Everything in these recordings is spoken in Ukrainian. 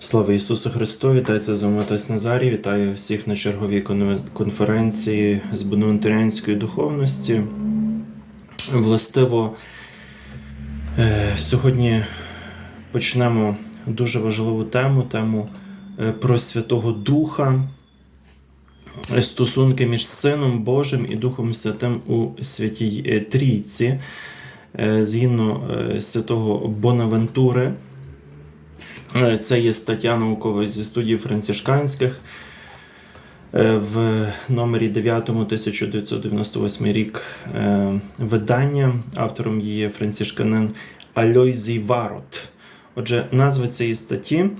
Слава Ісусу Христу! Вітається з вами Отець Назарій. Вітаю всіх на черговій конференції з бонавентаріанської духовності. Властиво, е, сьогодні почнемо дуже важливу тему тему е, про Святого Духа, е, стосунки між Сином Божим і Духом Святим у Святій Трійці, згідно святого Бонавентури. Е, Це є стаття наукова зі студії францишканських е, в номері 9 1998 рік е, видання. Автором є францишканин Альойзі Варот. Отже, назва цієї статті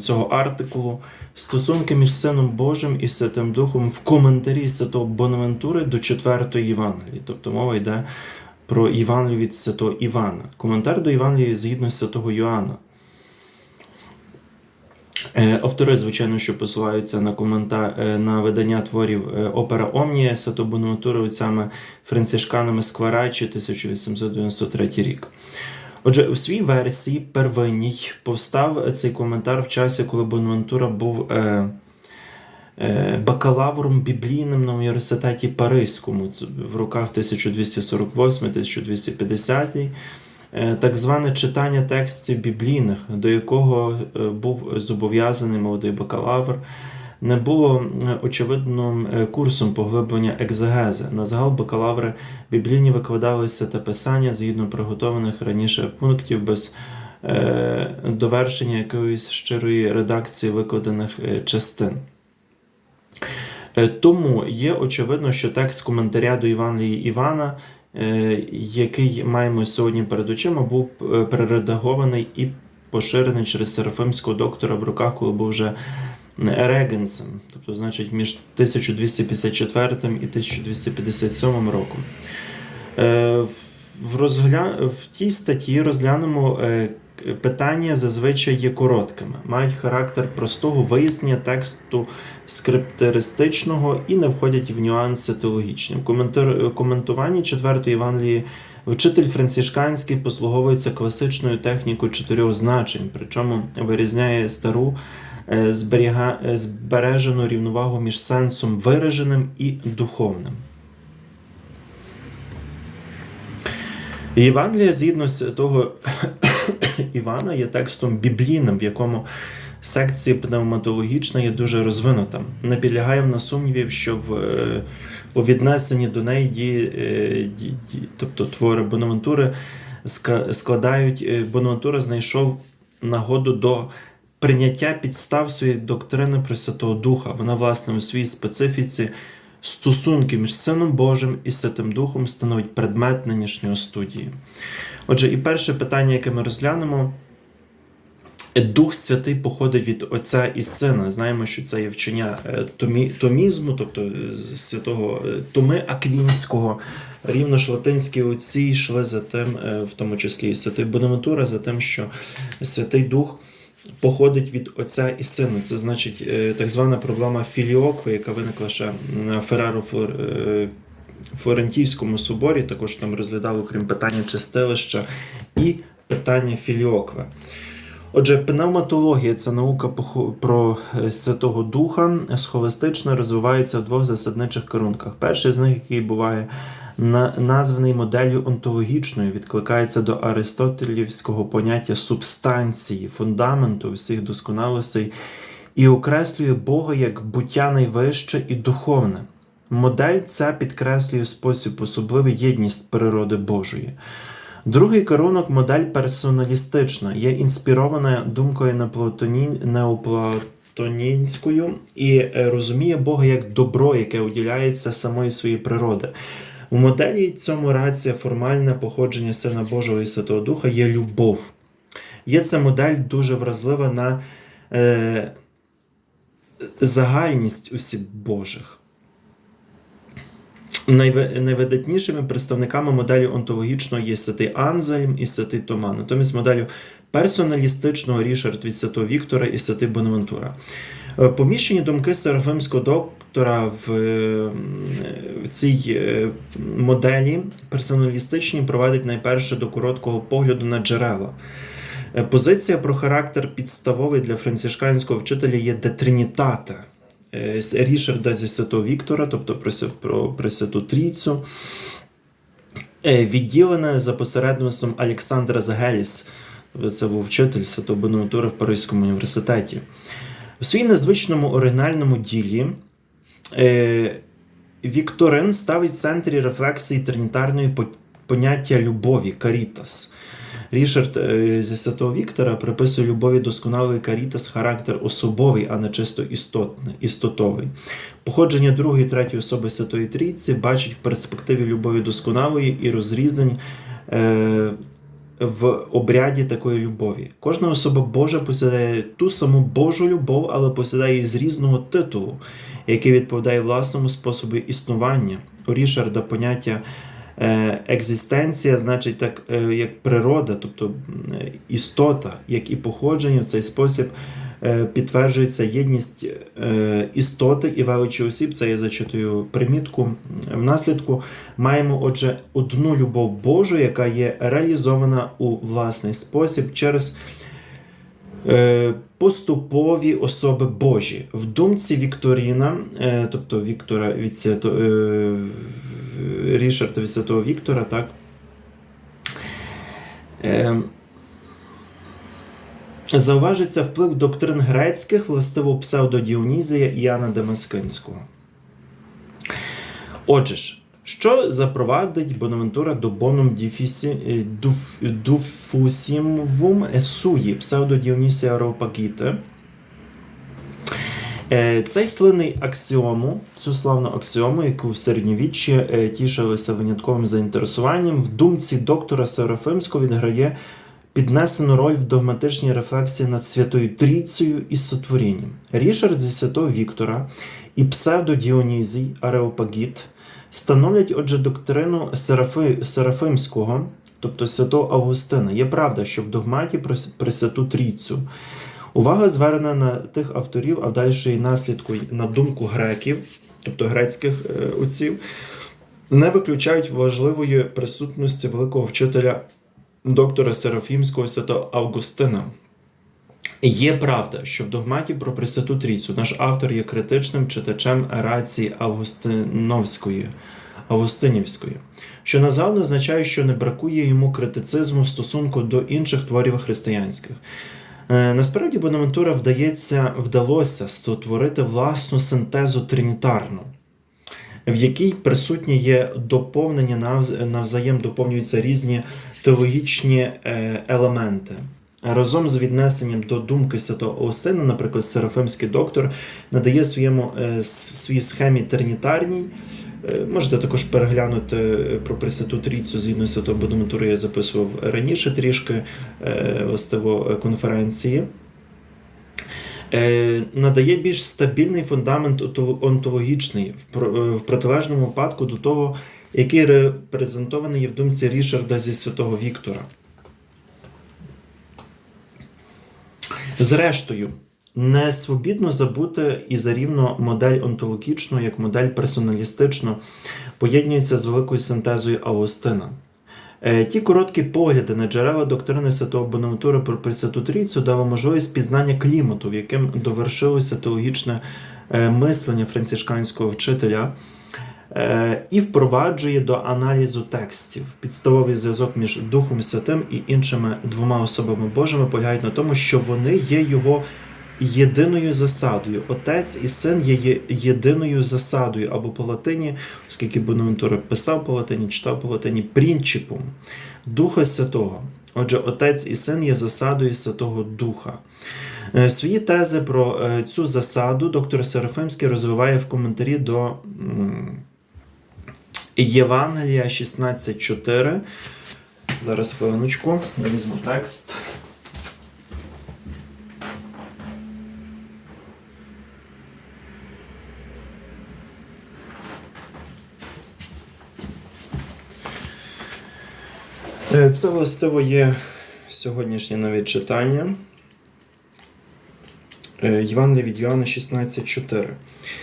цього, артикулу Стосунки між Сином Божим і Святим Духом в коментарі Святого Бонавентури до 4 Євангелії. Тобто мова йде про Євангелію від Святого Івана. Коментар до Євангелії згідно з Святого Йоанна. Е, Автори, звичайно, що посилаються на коментар е, на видання творів е, Опера Омнія Святого Бонавентури отцями францишканами Скварачі 1893 рік. Отже, у своїй версії первинній повстав цей коментар в часі, коли Бонавентура був е, бакалавром біблійним на університеті Паризькому в роках 1248-1250. Е, Так зване читання текстів біблійних, до якого е, був зобов'язаний молодий бакалавр, не було е, очевидним е, курсом поглиблення екзегези. На загал бакалаври біблійні викладалися та писання згідно приготованих раніше пунктів без е, довершення якоїсь щирої редакції викладених е, частин. Е, Тому є очевидно, що текст коментаря до Євангелії Івана, е, який маємо сьогодні перед очима, був е, перередагований і поширений через Серафимського доктора в руках, коли був вже Регенсом, тобто, значить, між 1254 і 1257 роком. В, розгля... в тій статті розглянемо питання зазвичай є короткими, мають характер простого вияснення тексту скриптеристичного і не входять в нюанси теологічні. В коментуванні четвертої Євангелії вчитель францишканський послуговується класичною технікою чотирьох значень, причому вирізняє стару е, зберіга... е, збережену рівновагу між сенсом вираженим і духовним. Євангелія, згідно з того Івана, є текстом біблійним, в якому секція пневматологічна є дуже розвинута. Не підлягає на сумнівів, що в, е, у віднесенні до неї дії, е, ді- ді- тобто твори Бонавентури складають. е, Бонавентура знайшов нагоду до прийняття підстав своєї доктрини про Святого Духа. Вона, власне, у своїй специфіці стосунки між Сином Божим і Святим Духом становить предмет нинішньої студії. Отже, і перше питання, яке ми розглянемо. Дух Святий походить від Отця і Сина. Знаємо, що це є вчення е, томі, томізму, тобто святого е, Томи Аквінського. Рівно ж латинські отці йшли за тим, е, в тому числі і Святий Бонавентура, за тим, що Святий Дух походить від Отця і Сина. Це значить е, так звана проблема філіокви, яка виникла ще на Ферраро е, Флорентійському соборі. Також там розглядали, окрім питання чистилища, і питання філіокви. Отже, пневматологія це наука про е, Святого Духа, схоластично розвивається в двох засадничих керунках. Перший з них, який буває названий моделлю онтологічною, відкликається до аристотелівського поняття субстанції, фундаменту всіх досконалостей і окреслює Бога як буття найвище і духовне. Модель ця підкреслює спосіб особливий єдність природи Божої. Другий керунок модель персоналістична, є інспірована думкою неоплатоні- неоплатонінською і е, розуміє Бога як добро, яке уділяється самої своєї природи. У моделі цьому рація формальне походження Сина Божого і Святого Духа є любов. Є ця модель дуже вразлива на е, загальність усіх Божих. Найвидатнішими представниками моделі онтологічного є святий Анзельм і святий Тома. Натомість моделлю персоналістичного Рішард від святого Віктора і святий Бонавентура. Е, Поміщені думки Серафимського доктора в, е, в цій е, моделі персоналістичні проводять найперше до короткого погляду на джерела. Е, Позиція про характер підставовий для францишканського вчителя є де Тринітата е, Рішарда зі Святого Віктора, тобто про, Свя- про Пресвяту Трійцю, відділена за посередництвом Олександра Загеліс. Це був вчитель Святого Бонавентура в Паризькому університеті. У своїй незвичному оригінальному ділі Вікторин ставить в центрі рефлексії тринітарної поняття любові карітас. Рішард е, зі Святого Віктора приписує любові досконалий карітас характер особовий, а не чисто істотний, істотовий. Походження другої третьої особи Святої Трійці бачить в перспективі любові досконалої і розрізнень е, в обряді такої любові. Кожна особа Божа посідає ту саму Божу любов, але посідає її з різного титулу, який відповідає власному способу існування. У Рішарда поняття е, екзистенція значить так, е, як природа, тобто е, істота, як і походження в цей спосіб. Підтверджується єдність істоти і величі осіб. Це я зачитую примітку. Внаслідку маємо, отже, одну любов Божу, яка є реалізована у власний спосіб через поступові особи Божі. В думці Вікторіна, е, тобто Віктора від свято, е, Рішарда від Святого Віктора, так. Е, Зауважиться вплив доктрин грецьких, властиво псевдодіонізія і Іоанна Дамаскинського. Отже ж, що запровадить Бонавентура до діфісі, е, дуф, дуфусімвум есуї, псевдодіонісія Ареопагіти. Е, Цей слинний аксіому, цю славну аксіому, яку в середньовіччі е, тішилися винятковим заінтересуванням, в думці доктора Серафимського відграє піднесену роль в догматичній рефлексії над Святою Трійцею і сотворінням. Рішард зі Святого Віктора і псевдодіонізій Ареопагіт становлять, отже, доктрину Серафи, Серафимського, тобто святого Августина. Є правда, що в догматі про Пресвяту Трійцю увага звернена на тих авторів, а далі і наслідку на думку греків, тобто грецьких е, отців, не виключають важливої присутності великого вчителя доктора Серафімського святого Августина. Є правда, що в догматі про Пресвяту Трійцю наш автор є критичним читачем рації Августиновської, Августинівської, що назавжди означає, що не бракує йому критицизму в стосунку до інших творів християнських. Е, Насправді Бонавентура вдається, вдалося створити власну синтезу тринітарну, в якій присутні є доповнення, навз- навзаєм доповнюються різні теологічні е, елементи. Разом з віднесенням до думки святого Аустина, наприклад, Серафимський доктор надає своєму е, своїй схемі тернітарній. Е, Можете також переглянути е, про Пресвяту Трійцю згідно святого Бонаматури, я записував раніше трішки властиво конференції. Надає більш стабільний фундамент онтологічний в протилежному випадку до того, який репрезентований в думці Рішарда зі святого Віктора. Зрештою, не свобідно забути і зарівно модель онтологічну, як модель персоналістичну, поєднується з великою синтезою Августина. Е, Ті короткі погляди на джерела доктрини Святого Бонавентура про Пресвяту Трійцю дали можливість пізнання клімату, в яким довершилося теологічне е, мислення францишканського вчителя, і впроваджує до аналізу текстів. Підставовий зв'язок між Духом Святим і іншими двома особами Божими полягають на тому, що вони є його єдиною засадою. Отець і син є єдиною засадою, або по латині, оскільки Бонавентура писав по латині, читав по латині, принципом Духа Святого. Отже, Отець і син є засадою Святого Духа. Е, Свої тези про е, цю засаду доктор Серафимський розвиває в коментарі до Євангелія 16.4. Зараз хвилиночку, я візьму текст. Е, Це властиво є сьогоднішнє навіть читання. Е, Євангелія від Йоанна 16.4.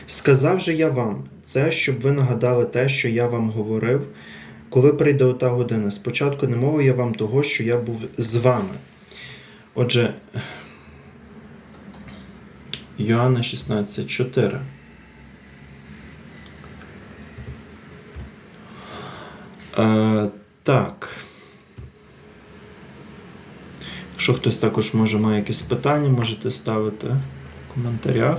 Сказав же я вам це, щоб ви нагадали те, що я вам говорив, коли прийде ота година. Спочатку не мовив я вам того, що я був з вами. Отже, Йоанна 16.4. Е, так. Якщо хтось також може має якісь питання, можете ставити в коментарях.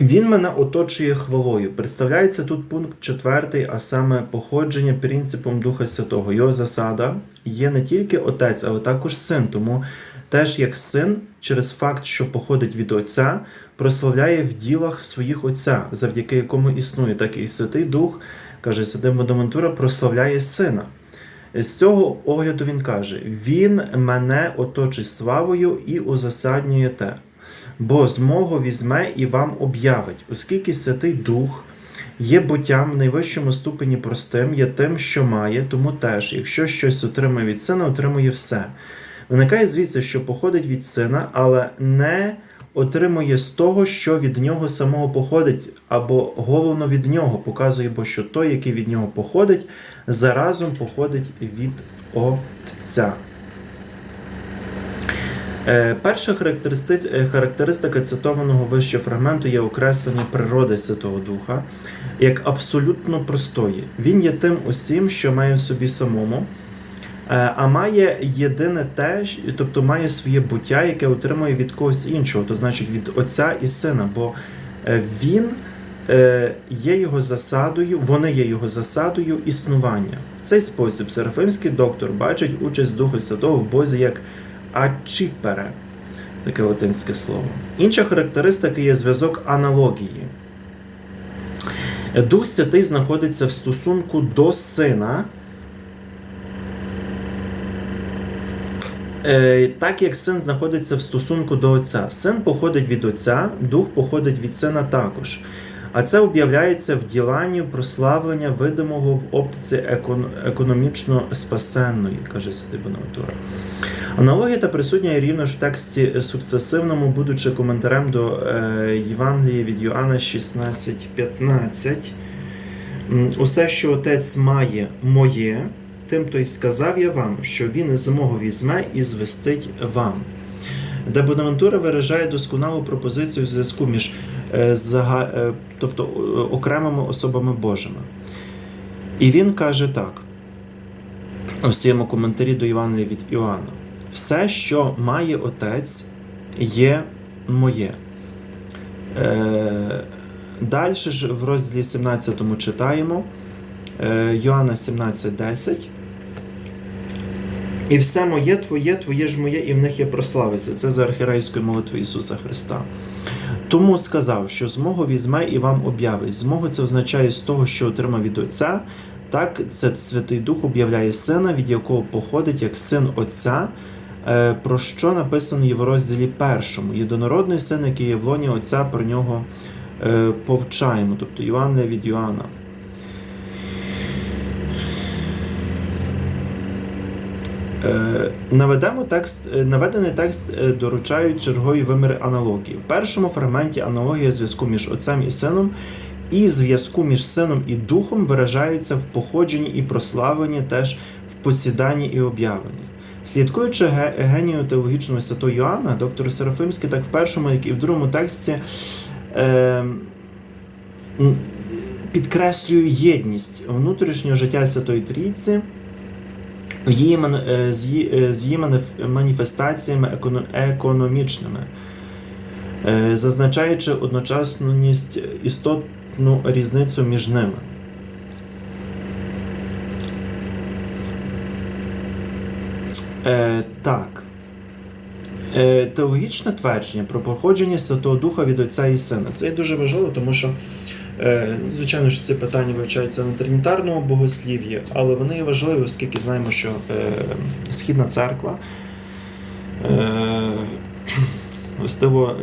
Він мене оточує хвалою. Представляється тут пункт четвертий, а саме походження принципом Духа Святого. Його засада є не тільки отець, але також син. Тому теж як син, через факт, що походить від Отця, прославляє в ділах своїх Отця, завдяки якому існує, так і Святий Дух, каже Святий Бодамантура, прославляє сина. З цього огляду він каже: Він мене оточить славою і узасаднює те бо з мого візьме і вам об'явить, оскільки Святий Дух є буттям в найвищому ступені простим, є тим, що має, тому теж, якщо щось отримує від сина, отримує все. Виникає звідси, що походить від сина, але не отримує з того, що від нього самого походить, або головно від нього, показує, бо що той, який від нього походить, заразом походить від Отця. Е, Перша е, характеристика цитованого вище фрагменту є окреслення природи Святого Духа як абсолютно простої. Він є тим усім, що має в собі самому, а має єдине те, тобто має своє буття, яке отримує від когось іншого, то значить від Отця і Сина, бо е, він е, є його засадою, вони є його засадою існування. В цей спосіб Серафимський доктор бачить участь Духа Святого в Бозі як ачіпере, таке латинське слово. Інша характеристика є зв'язок аналогії. Дух Святий знаходиться в стосунку до сина, так як син знаходиться в стосунку до Отця. Син походить від Отця, дух походить від сина також. А це об'являється в діланні прославлення видимого в оптиці екон- економічно спасенної, каже Святий Бонавентура. Аналогія та присутня рівно ж в тексті сукцесивному, будучи коментарем до е, Євангелії від Йоанна 16.15. М, Усе, що отець має моє, тим то й сказав я вам, що він із мого візьме і звестить вам. Де Бонавентура виражає досконалу пропозицію в зв'язку між е, е, тобто, окремими особами Божими. І він каже так у своєму коментарі до Євангелія від Іоанна. Все, що має отець, є моє. Е, Далі ж в розділі 17 читаємо Йоанна 17:10. І все моє твоє, твоє ж моє, і в них є прославиться. Це за архірейською молитвою Ісуса Христа. Тому сказав, що з мого візьме і вам об'явить. З мого це означає з того, що отримав від Отця. Так, це Святий Дух об'являє сина, від якого походить як син Отця, е, про що написано є в розділі першому. Єдинородний син, який є в лоні Отця, про нього е, повчаємо, тобто Івана від Йоанна. Наведемо текст, е, наведений текст е, доручають чергові виміри аналогії. В першому фрагменті аналогія зв'язку між отцем і сином і зв'язку між сином і духом виражаються в походженні і прославленні, теж в посіданні і об'явленні. Слідкуючи ге- генію теологічного святого Йоанна, доктор Серафимський так в першому, як і в другому тексті е, підкреслює єдність внутрішнього життя Святої Трійці е, з її, е, з її маніф- маніфестаціями економічними, е, зазначаючи одночасність істотну різницю між ними. Так. Теологічне твердження про походження Святого Духа від Отця і Сина. Це є дуже важливо, тому що, звичайно, що ці питання вивчаються на тринітарному богослів'ї, але вони є важливі, оскільки знаємо, що е, Східна церква. Е, Властиво,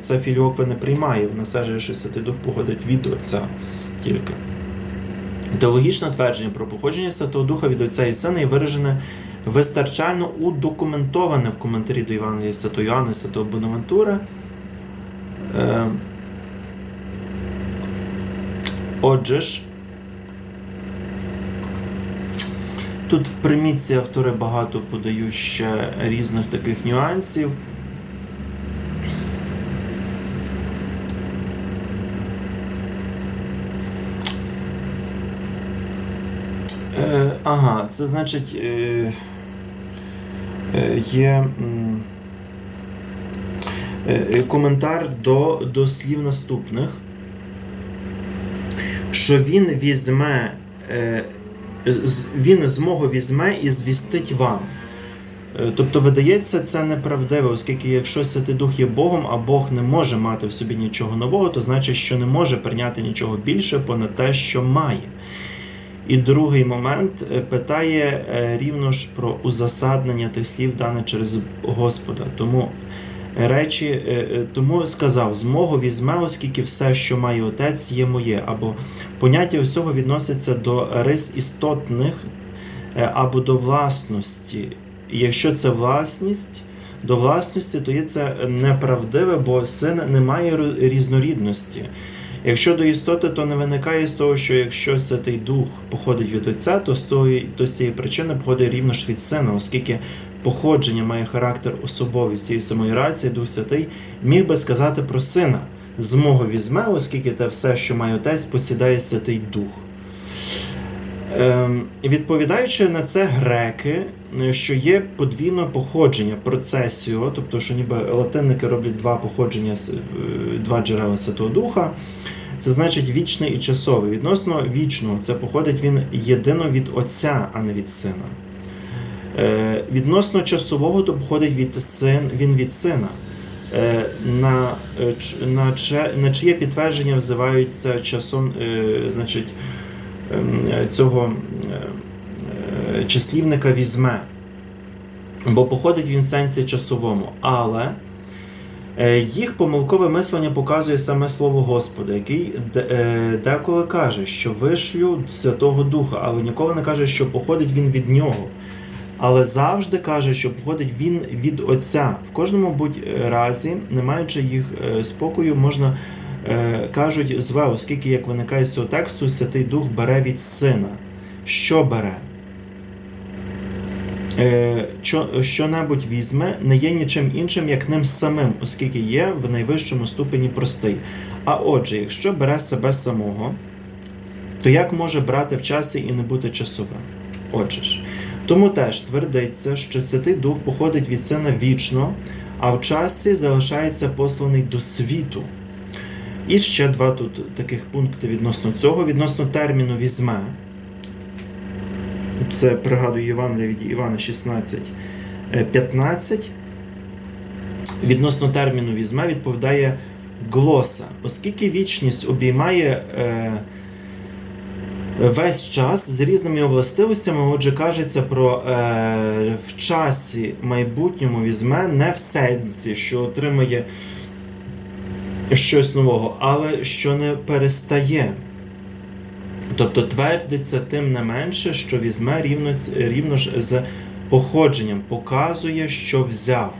це філіокви не приймає, вона що Святий Дух походить від Отця тільки. Теологічне твердження про походження Святого Духа від Отця і Сина є виражене вистачально удокументоване в коментарі до Євангелія Святого Йоанна Святого Бонавентура. Отже ж, тут в примітці автори багато подають ще різних таких нюансів. Е, ага, це значить е, е, є е, е, коментар до, до слів наступних, що він візьме, е, він змогу візьме і звістить вам. Е, Тобто, видається, це неправдиво, оскільки якщо Святий Дух є Богом, а Бог не може мати в собі нічого нового, то значить, що не може прийняти нічого більше понад те, що має. І другий момент е, питає рівно ж про узасаднення тих слів, дане через Господа. Тому речі, е, е, тому сказав: змогу візьме, оскільки все, що має отець, є моє. Або поняття усього відноситься до рис істотних е, або до власності. Якщо це власність, до власності, то є це неправдиве, бо син не має різнорідності. Якщо до істоти, то не виникає з того, що якщо Святий Дух походить від Отця, то з, тої, то з цієї причини походить рівно ж від Сина, оскільки походження має характер особовий з цієї самої рації, Дух Святий міг би сказати про Сина. Змогу візьме, оскільки те все, що має Отець, посідає Святий Дух. Ем, відповідаючи на це греки, е, що є подвійне походження процесіо, тобто, що ніби латинники роблять два походження, е, два джерела Святого Духа, це значить вічний і часовий. Відносно вічного, це походить він єдино від Отця, а не від Сина. Е, відносно часового, то походить від син, він від сина. Е, на, е, на, на чиє підтвердження взиваються часом, значить, ем, цього е, е, числівника візьме. Бо походить він сенсі часовому. Але їх помилкове мислення показує саме слово Господа, який деколи каже, що вишлю Святого Духа, але ніколи не каже, що походить він від нього. Але завжди каже, що походить він від Отця. В кожному будь разі, не маючи їх е, спокою, можна е, кажуть зве, оскільки, як виникає з цього тексту, Святий Дух бере від сина. Що бере? Е, що, що-небудь візьме, не є нічим іншим, як ним самим, оскільки є в найвищому ступені простий. А отже, якщо бере себе самого, то як може брати в часі і не бути часовим? Отже ж, тому теж твердиться, що Святий Дух походить від сина вічно, а в часі залишається посланий до світу. І ще два тут таких пункти відносно цього, відносно терміну візьме. Це пригадую Євангелія від Івана 16, е, 15. Відносно терміну візьме відповідає глоса, оскільки вічність обіймає е, весь час з різними властивостями, отже, кажеться про е, в часі майбутньому візьме не в сенсі, що отримає щось нового, але що не перестає. Тобто твердиться тим не менше, що візьме рівно, рівно ж з походженням, показує, що взяв.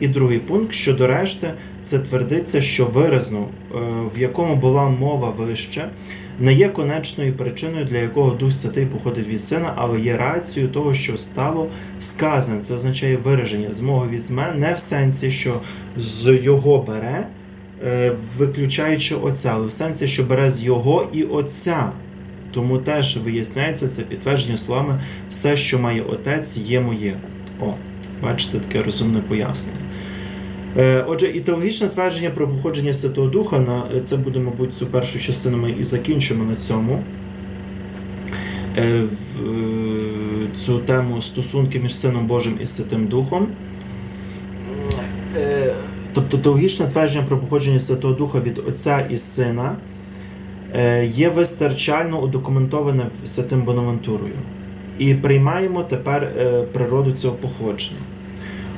І другий пункт щодо решти, це твердиться, що виразно, е, в якому була мова вище, не є конечною причиною, для якого Дух Святий походить від сина, але є рацією того, що стало сказане. Це означає вираження. Змогу візьме не в сенсі, що з його бере, е, виключаючи отця, але в сенсі, що бере з його і отця. Тому теж виясняється це підтвердження словами все, що має отець, є моє. О, бачите, таке розумне пояснення. Е, Отже, і теологічне твердження про походження Святого Духа, на це буде, мабуть, цю першу частину ми і закінчимо на цьому. Е, е, Цю тему стосунки між Сином Божим і Святим Духом. Е, Тобто теологічне твердження про походження Святого Духа від Отця і Сина е, є вистачально удокументоване Святим Бонавентурою. І приймаємо тепер е, природу цього походження.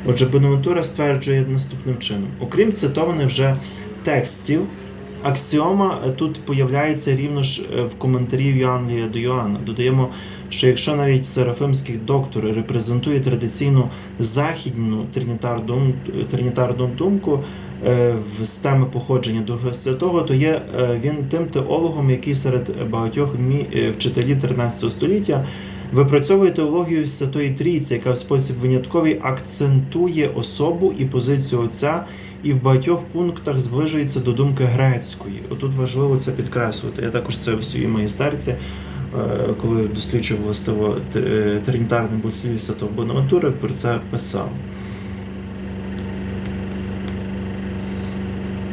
Отже, Бонавентура стверджує наступним чином: окрім цитованих вже текстів, аксіома е, тут появляється рівно ж е, в коментарі Євангелія до Йоанна. Додаємо, що якщо навіть серафимський доктор репрезентує традиційну західну тринітарну, думку, е, в стеми походження Духа Святого, то є він тим теологом, який серед багатьох вчителів 13 століття випрацьовує теологію Святої Трійці, яка в спосіб винятковий акцентує особу і позицію Отця, і в багатьох пунктах зближується до думки грецької. Отут важливо це підкреслити. Я також це в своїй магістерці, е, коли досліджував властиво е, тринітарне богослів'я Святого Бонавентури, про це писав.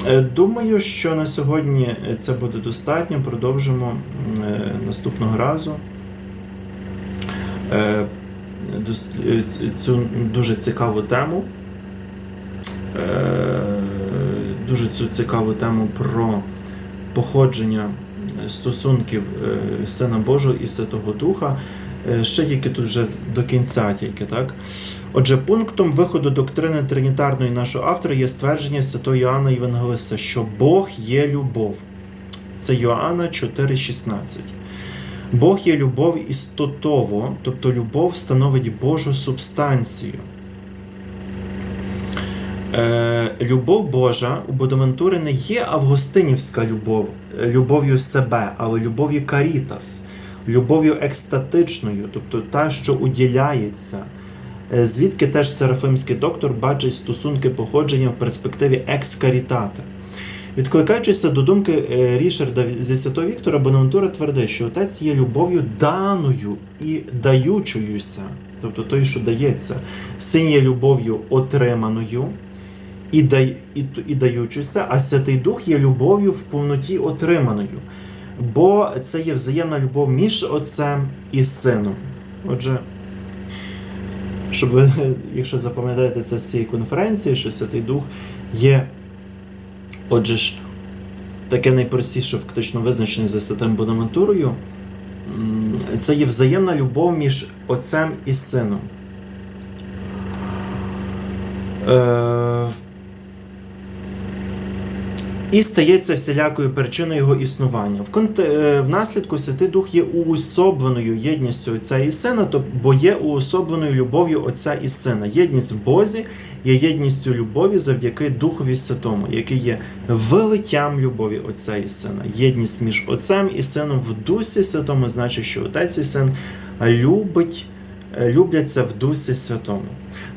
Е, Думаю, що на сьогодні це буде достатньо. Продовжимо наступного разу. Е, е, Цю дуже цікаву тему. Е, Дуже цю цікаву тему про походження стосунків Сина Божого і Святого Духа. Ще тільки тут вже до кінця, тільки так. Отже, пунктом виходу доктрини тринітарної нашого автора є ствердження святого Йоанна Євангелиста, що Бог є любов. Це Йоанна 4,16. Бог є любов істотово, тобто любов становить Божу субстанцію. Е, любов Божа у Бодаментури не є августинівська любов, любов'ю себе, але любов'ю карітас, любов'ю екстатичною, тобто та, що уділяється. Е, Звідки теж Серафимський доктор бачить стосунки походження в перспективі екскарітата. Відкликаючися до думки е, Рішарда зі Святого Віктора, Бонавентура твердить, що отець є любов'ю даною і даючоюся, тобто той, що дається. Син є любов'ю отриманою і, дай, і, і даючоюся, а Святий Дух є любов'ю в повноті отриманою. Бо це є взаємна любов між отцем і сином. Отже, щоб ви, якщо запам'ятаєте це з цієї конференції, що Святий Дух є, отже ж, таке найпростіше фактично визначене за святим Бонаментурою, це є взаємна любов між отцем і сином. Е, і стається всілякою причиною його існування. В конте... е, Внаслідку Святий Дух є уособленою єдністю Отця і Сина, то- бо є уособленою любов'ю Отця і Сина. Єдність в Бозі є єдністю любові завдяки Духові Святому, який є велиттям любові Отця і Сина. Єдність між Отцем і Сином в Дусі Святому значить, що Отець і Син любить, любляться в Дусі Святому.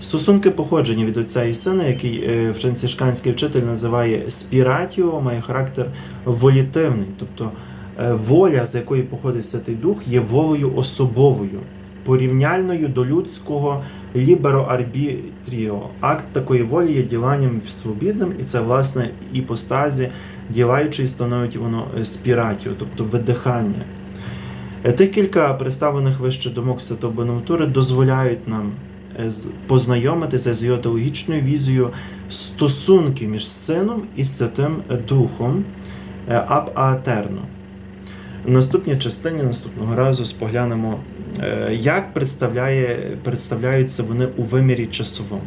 Стосунки походження від отця і сина, який е, францишканський вчитель називає спіратіо, має характер волітивний, тобто е, воля, з якої походить Святий Дух, є волею особовою, порівняльною до людського лібероарбітріо. Акт такої волі є діланням свобідним, і це власне іпостазі ділаючої становить воно е, спіратіо, тобто видихання. Е, кілька представлених вище думок Святого Бонавентури дозволяють нам е, познайомитися з його теологічною візією стосунків між Сином і Святим Духом е, аб аетерно. В наступній частині наступного разу споглянемо, як представляє, представляються вони у вимірі часовому.